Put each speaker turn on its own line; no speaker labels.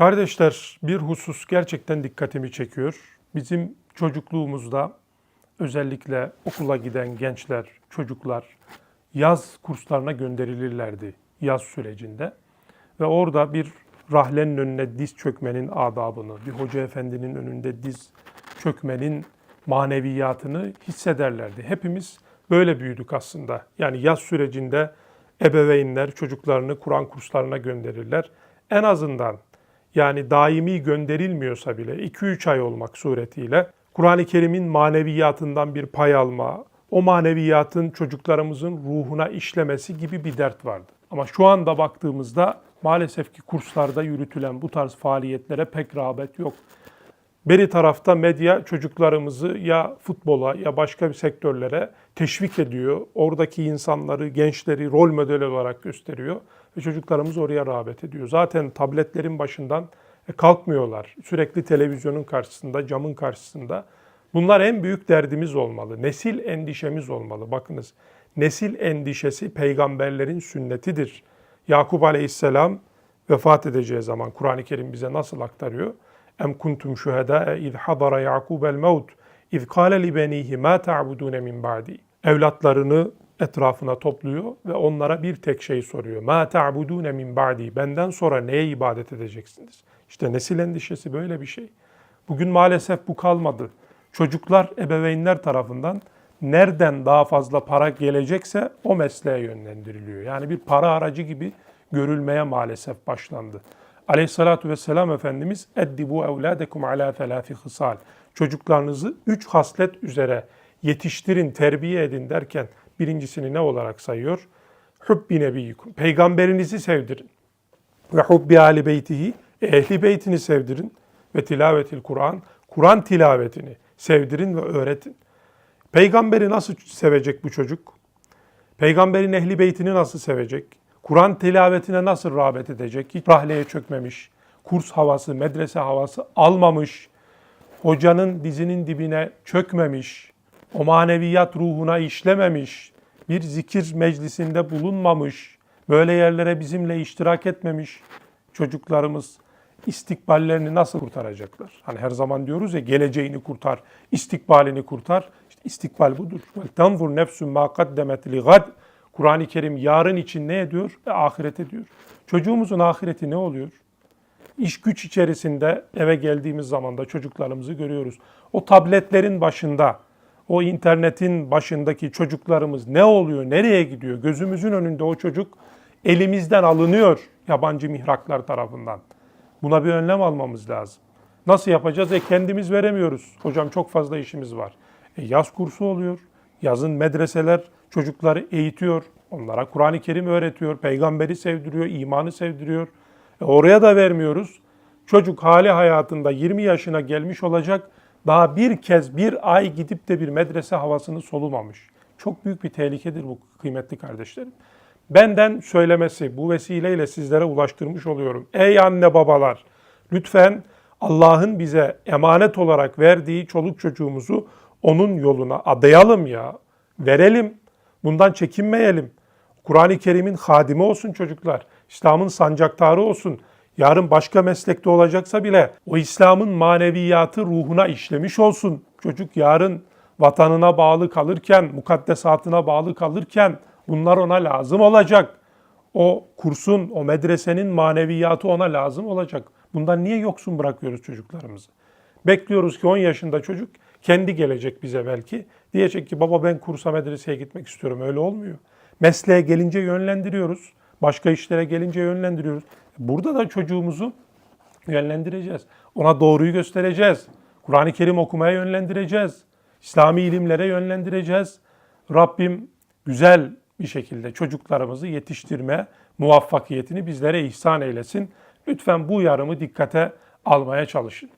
Kardeşler bir husus gerçekten dikkatimi çekiyor. Bizim çocukluğumuzda özellikle okula giden gençler, çocuklar yaz kurslarına gönderilirlerdi yaz sürecinde. Ve orada bir rahlenin önüne diz çökmenin adabını, bir hoca efendinin önünde diz çökmenin maneviyatını hissederlerdi. Hepimiz böyle büyüdük aslında. Yani yaz sürecinde ebeveynler çocuklarını Kur'an kurslarına gönderirler. En azından yani daimi gönderilmiyorsa bile 2-3 ay olmak suretiyle Kur'an-ı Kerim'in maneviyatından bir pay alma, o maneviyatın çocuklarımızın ruhuna işlemesi gibi bir dert vardı. Ama şu anda baktığımızda maalesef ki kurslarda yürütülen bu tarz faaliyetlere pek rağbet yok. Beri tarafta medya çocuklarımızı ya futbola ya başka bir sektörlere teşvik ediyor. Oradaki insanları, gençleri rol model olarak gösteriyor ve çocuklarımız oraya rağbet ediyor. Zaten tabletlerin başından e, kalkmıyorlar. Sürekli televizyonun karşısında, camın karşısında. Bunlar en büyük derdimiz olmalı. Nesil endişemiz olmalı. Bakınız, nesil endişesi peygamberlerin sünnetidir. Yakup Aleyhisselam vefat edeceği zaman Kur'an-ı Kerim bize nasıl aktarıyor? Em kuntum şuhedâe iz hadara Yakubel mevt iz kâle li benihi mâ ta'budûne min ba'di. Evlatlarını etrafına topluyor ve onlara bir tek şey soruyor. Ma ta'budûne min ba'di. Benden sonra neye ibadet edeceksiniz? İşte nesil endişesi böyle bir şey. Bugün maalesef bu kalmadı. Çocuklar ebeveynler tarafından nereden daha fazla para gelecekse o mesleğe yönlendiriliyor. Yani bir para aracı gibi görülmeye maalesef başlandı. Aleyhissalatu vesselam Efendimiz eddibu evladekum ala telafi hısal. Çocuklarınızı üç haslet üzere yetiştirin, terbiye edin derken birincisini ne olarak sayıyor? Hubbi nebiyyikum. Peygamberinizi sevdirin. Ve hubbi ali beytihi. Ehli beytini sevdirin. Ve tilavetil Kur'an. Kur'an tilavetini sevdirin ve öğretin. Peygamberi nasıl sevecek bu çocuk? Peygamberin ehli beytini nasıl sevecek? Kur'an tilavetine nasıl rağbet edecek? Hiç rahleye çökmemiş, kurs havası, medrese havası almamış, hocanın dizinin dibine çökmemiş, o maneviyat ruhuna işlememiş, bir zikir meclisinde bulunmamış, böyle yerlere bizimle iştirak etmemiş çocuklarımız istikballerini nasıl kurtaracaklar? Hani her zaman diyoruz ya geleceğini kurtar, istikbalini kurtar. İşte istikbal budur. Tanzur nefsün ma kaddemet li gad. Kur'an-ı Kerim yarın için ne ediyor? E, ahiret ediyor. Çocuğumuzun ahireti ne oluyor? İş güç içerisinde eve geldiğimiz zaman da çocuklarımızı görüyoruz. O tabletlerin başında, o internetin başındaki çocuklarımız ne oluyor, nereye gidiyor? Gözümüzün önünde o çocuk elimizden alınıyor yabancı mihraklar tarafından. Buna bir önlem almamız lazım. Nasıl yapacağız? E kendimiz veremiyoruz. Hocam çok fazla işimiz var. E yaz kursu oluyor. Yazın medreseler çocukları eğitiyor. Onlara Kur'an-ı Kerim öğretiyor. Peygamberi sevdiriyor, imanı sevdiriyor. E oraya da vermiyoruz. Çocuk hali hayatında 20 yaşına gelmiş olacak. Daha bir kez bir ay gidip de bir medrese havasını solumamış. Çok büyük bir tehlikedir bu kıymetli kardeşlerim. Benden söylemesi bu vesileyle sizlere ulaştırmış oluyorum. Ey anne babalar lütfen Allah'ın bize emanet olarak verdiği çoluk çocuğumuzu onun yoluna adayalım ya. Verelim. Bundan çekinmeyelim. Kur'an-ı Kerim'in hadimi olsun çocuklar. İslam'ın sancaktarı olsun. Yarın başka meslekte olacaksa bile o İslam'ın maneviyatı ruhuna işlemiş olsun. Çocuk yarın vatanına bağlı kalırken, mukaddesatına bağlı kalırken bunlar ona lazım olacak. O kursun, o medresenin maneviyatı ona lazım olacak. Bundan niye yoksun bırakıyoruz çocuklarımızı? Bekliyoruz ki 10 yaşında çocuk kendi gelecek bize belki. Diyecek ki baba ben kursa medreseye gitmek istiyorum. Öyle olmuyor. Mesleğe gelince yönlendiriyoruz. Başka işlere gelince yönlendiriyoruz. Burada da çocuğumuzu yönlendireceğiz. Ona doğruyu göstereceğiz. Kur'an-ı Kerim okumaya yönlendireceğiz. İslami ilimlere yönlendireceğiz. Rabbim güzel bir şekilde çocuklarımızı yetiştirme muvaffakiyetini bizlere ihsan eylesin. Lütfen bu uyarımı dikkate almaya çalışın.